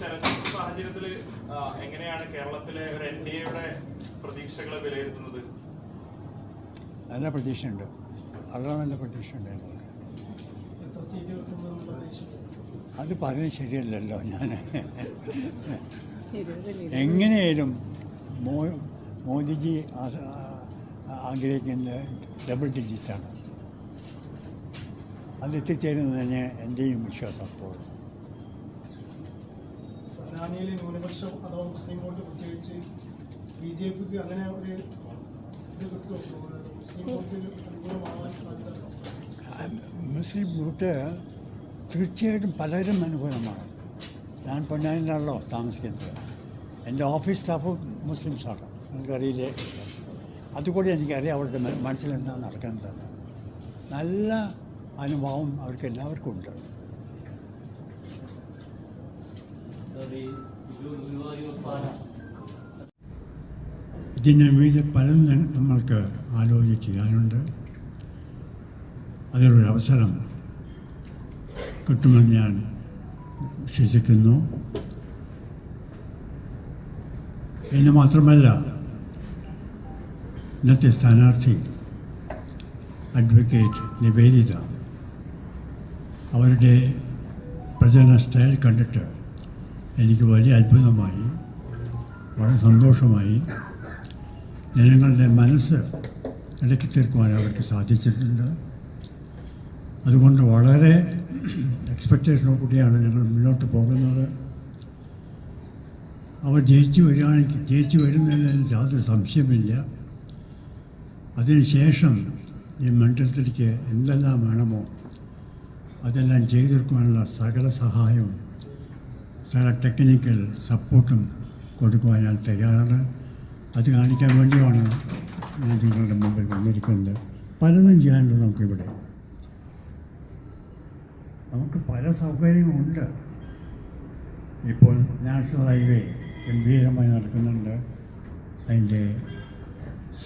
തെരഞ്ഞെടുപ്പ് സാഹചര്യത്തിൽ എങ്ങനെയാണ് കേരളത്തിലെ ഒരു എൻ ഡി എയുടെ പ്രതീക്ഷകളെ വിലയിരുത്തുന്നത്? നല്ല പ്രതീക്ഷയുണ്ട്. വളരെ നല്ല പ്രതീക്ഷയുണ്ട് എനിക്ക്. എത്ര സീറ്റ് അത് പറയുന്നത് ശരിയല്ലല്ലോ ഞാൻ എങ്ങനെയായാലും മോ മോദിജി ആ- ആഗ്രഹിക്കുന്നത് ഡബിൾ ഡിജിറ്റാണ്. അത് എത്തിച്ചേരുന്നത് തന്നെ എന്റെയും വിശ്വാസം അപ്പോൾ പൊന്നാനിയിലെ ന്യൂനപക്ഷം അഥവാ മുസ്ലിം വോട്ട് പ്രത്യേകിച്ച് ബി ജെ പിക്ക് അങ്ങനെ ഒരു ഇത് കിട്ടുമോ? മുസ്ലിം വോട്ടിൽ അനുകൂലമാവാൻ സാധ്യത മുസ്ലിം വോട്ട് തീർച്ചയായിട്ടും പലരും അനുകൂലമാണ്. ഞാൻ പൊന്നാനിലാണല്ലോ താമസിക്കുന്നത്. എന്റെ ഓഫീസ് സ്റ്റാഫ് മുസ്ലിംസാണ് നിങ്ങൾക്കറിയില്ലേ? അതുകൂടി എനിക്കറിയാം അവരുടെ മനസ്സിലെന്താണ് നടക്കുന്നത്. നല്ല അനുഭവം അവർക്ക് എല്ലാവർക്കും ഉണ്ട്. ഇതിന് വിവിധ പലതും നമ്മൾക്ക് ആലോചിച്ച് ചെയ്യാനുണ്ട് അതിനൊരു അവസരം കിട്ടുമെന്ന് ഞാൻ വിശ്വസിക്കുന്നു. എന്ന് മാത്രമല്ല ഇന്നത്തെ സ്ഥാനാർത്ഥി അഡ്വക്കേറ്റ് നിവേദിത അവരുടെ പ്രചരണ സ്റ്റൈൽ കണ്ടിട്ട് എനിക്ക് വലിയ അത്ഭുതമായി വളരെ സന്തോഷമായി ജനങ്ങളുടെ മനസ്സ് ഇടയ്ക്ക് തീർക്കുവാൻ അവർക്ക് സാധിച്ചിട്ടുണ്ട്. അതുകൊണ്ട് വളരെ എക്സ്പെക്റ്റേഷനോട് കൂടിയാണ് ഞങ്ങൾ മുന്നോട്ട് പോകുന്നത്. അവർ ജയിച്ചു വരികയാണെങ്കിൽ ജയിച്ചു വരുന്നതിൽ എനിക്ക് യാതൊരു സംശയമില്ല അതിനുശേഷം ഈ മണ്ഡലത്തിലേക്ക് എന്തെല്ലാം വേണമോ അതെല്ലാം ചെയ്തു തീർക്കുവാനുള്ള സകല സഹായവും സകല ടെക്നിക്കൽ സപ്പോർട്ടും കൊടുക്കുവാൻ ഞാൻ തയ്യാറാണ്. അത് കാണിക്കാൻ വേണ്ടിയാണ് ഞാൻ നിങ്ങളുടെ മുമ്പിൽ വന്നിരിക്കുന്നത്. പലതും ചെയ്യാനുണ്ട് നമുക്കിവിടെ. നമുക്ക് പല സൗകര്യങ്ങളുണ്ട്. ഇപ്പോൾ നാഷണൽ ഹൈവേ ഗംഭീരമായി നടക്കുന്നുണ്ട്. അതിന്റെ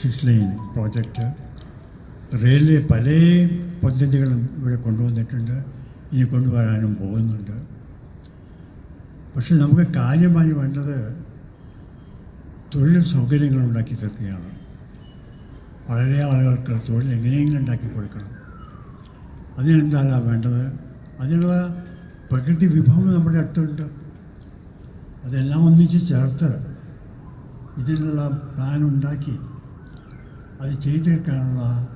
സിക്സ് ലൈൻ പ്രോജക്റ്റ് റെയിൽവേ പല പദ്ധതികളും ഇവിടെ കൊണ്ടുവന്നിട്ടുണ്ട്. ഇനി കൊണ്ടുവരാനും പോകുന്നുണ്ട്. പക്ഷെ നമുക്ക് കാര്യമായി വേണ്ടത് തൊഴിൽ സൗകര്യങ്ങൾ ഉണ്ടാക്കി തീർക്കുകയാണ്. വളരെ ആളുകൾക്ക് തൊഴിൽ എങ്ങനെയെങ്കിലും ഉണ്ടാക്കി കൊടുക്കണം. അതിനെന്താണ് വേണ്ടത്? അതിനുള്ള പ്രകൃതി വിഭവം നമ്മുടെ അടുത്തുണ്ട്. അതെല്ലാം ഒന്നിച്ച് ചേർത്ത് ഇതിനുള്ള പ്ലാൻ ഉണ്ടാക്കി അത് ചെയ്തു തീർക്കാനുള്ള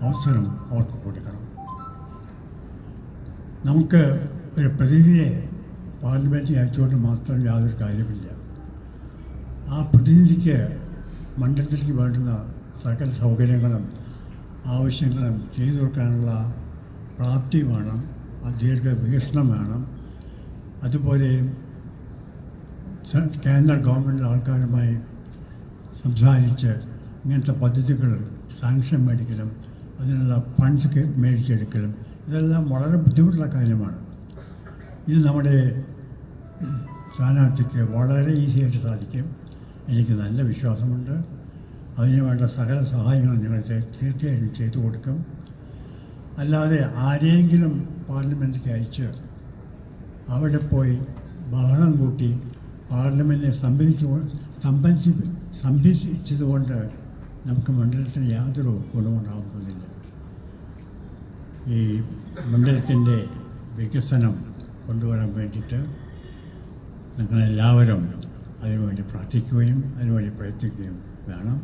അവസരം അവർക്ക് കൊടുക്കണം. നമുക്ക് ഒരു പ്രതിനിധിയെ പാർലമെന്റിൽ അയച്ചുകൊണ്ട് മാത്രം യാതൊരു കാര്യമില്ല ആ പ്രതിനിധിക്ക് മണ്ഡലത്തിലേക്ക് വേണ്ടുന്ന സകല സൗകര്യങ്ങളും ആവശ്യങ്ങളും ചെയ്തു കൊടുക്കാനുള്ള പ്രാപ്തി വേണം ദീർഘ വീക്ഷണം വേണം. അതുപോലെ കേന്ദ്ര ഗവൺമെന്റ് ആൾക്കാരുമായി സംസാരിച്ച് ഇങ്ങനത്തെ പദ്ധതികൾ സാങ്ഷൻ മേടിക്കലും അതിനുള്ള ഫണ്ട്സ് മേടിച്ചെടുക്കലും ഇതെല്ലാം വളരെ ബുദ്ധിമുട്ടുള്ള കാര്യമാണ്. ഇത് നമ്മുടെ സ്ഥാനാർത്ഥിക്ക് വളരെ ഈസിയായിട്ട് സാധിക്കും. എനിക്ക് നല്ല വിശ്വാസമുണ്ട്. അതിന് വേണ്ട സകല സഹായങ്ങളും ഞങ്ങൾ തീർച്ചയായിട്ടും ചെയ്തു കൊടുക്കും. അല്ലാതെ ആരെങ്കിലും പാർലമെന്റിലേക്ക് അയച്ച് അവിടെ പോയി ബഹളം കൂട്ടി പാർലമെന്റിനെ സംബന്ധിച്ചു സംബന്ധിച്ച് സംരക്ഷിച്ചതുകൊണ്ട് നമുക്ക് മണ്ഡലത്തിന് യാതൊരു ഗുണമുണ്ടാകുന്നില്ല ഈ മണ്ഡലത്തിന്റെ വികസനം കൊണ്ടുവരാൻ വേണ്ടിയിട്ട് നിങ്ങളെല്ലാവരും അതിനുവേണ്ടി പ്രാർത്ഥിക്കുകയും അതിനുവേണ്ടി പ്രയത്നിക്കുകയും വേണം.